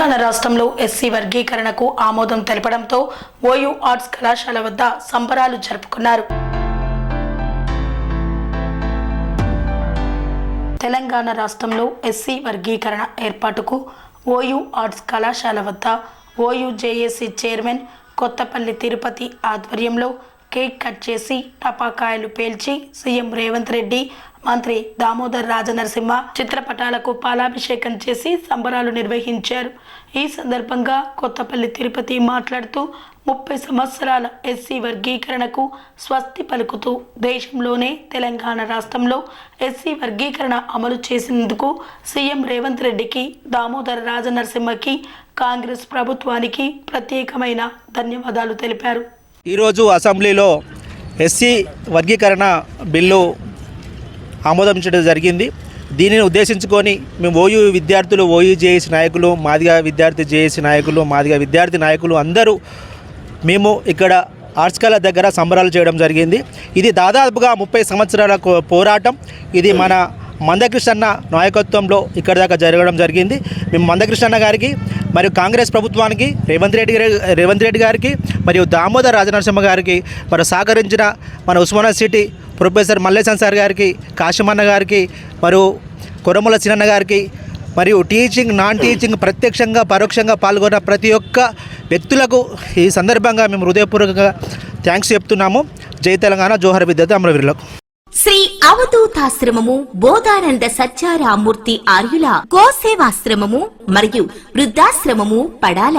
తెలంగాణ రాష్ట్రంలో ఎస్సీ వర్గీకరణకు ఆమోదం తెలపడంతో ఓయూ ఆర్ట్స్ కళాశాల వద్ద సంబరాలు జరుపుకున్నారు. తెలంగాణ రాష్ట్రంలో ఎస్సీ వర్గీకరణ ఏర్పాటుకు ఓయూ ఆర్ట్స్ కళాశాల వద్ద OU JAC chairman Kothapalli Tirupati ఆధ్వర్యంలో కేక్ కట్ చేసి టపాకాయలు పేల్చి సీఎం రేవంత్ రెడ్డి మంత్రి దామోదర్ రాజనరసింహ చిత్రపటాలకు పాలాభిషేకం చేసి సంబరాలు నిర్వహించారు. ఈ సందర్భంగా కొత్తపల్లి తిరుపతి మాట్లాడుతూ ముప్పై సంవత్సరాల ఎస్సీ వర్గీకరణకు స్వస్తి పలుకుతూ దేశంలోనే తెలంగాణ రాష్ట్రంలో ఎస్సీ వర్గీకరణ అమలు చేసినందుకు సీఎం రేవంత్ రెడ్డికి దామోదర రాజనరసింహకి కాంగ్రెస్ ప్రభుత్వానికి ప్రత్యేకమైన ధన్యవాదాలు తెలిపారు. ఈరోజు అసెంబ్లీలో ఎస్సీ వర్గీకరణ బిల్లు ఆమోదించడం జరిగింది. దీనిని ఉద్దేశించుకొని మేము ఓయూ విద్యార్థులు ఓయూ జేఏసీ నాయకులు మాదిగా విద్యార్థి జేఏసీ నాయకులు మాదిగా విద్యార్థి నాయకులు అందరూ మేము ఇక్కడ ఆర్ట్స్ కళ దగ్గర సంబరాలు చేయడం జరిగింది. ఇది దాదాపుగా ముప్పై సంవత్సరాల కో- పోరాటం. ఇది మన మందకృష్ణన్న నాయకత్వంలో ఇక్కడ దాకా జరగడం జరిగింది. మేము మందకృష్ణన్న గారికి మరియు కాంగ్రెస్ ప్రభుత్వానికి రేవంత్ రెడ్డి గారి రేవంత్ రెడ్డి గారికి మరియు దామోదర్ రాజనరసింహ గారికి మరి సహకరించిన మన Osmania city professor Malleshan sir గారికి కాశమన్న గారికి మరియు కొరమల చిన్నన్న గారికి మరియు టీచింగ్ నాన్ టీచింగ్ ప్రత్యక్షంగా పరోక్షంగా పాల్గొన్న ప్రతి ఒక్క వ్యక్తులకు ఈ సందర్భంగా మేము హృదయపూర్వకంగా థ్యాంక్స్ చెప్తున్నాము. జై తెలంగాణ జోహర్ విద్యార్థి అమరవీరులకు. శ్రీ అవధూతాశ్రమము బోధానంద సత్యారామూర్తి ఆర్యుల గోసేవాశ్రమము మరియు వృద్ధాశ్రమము పడాల.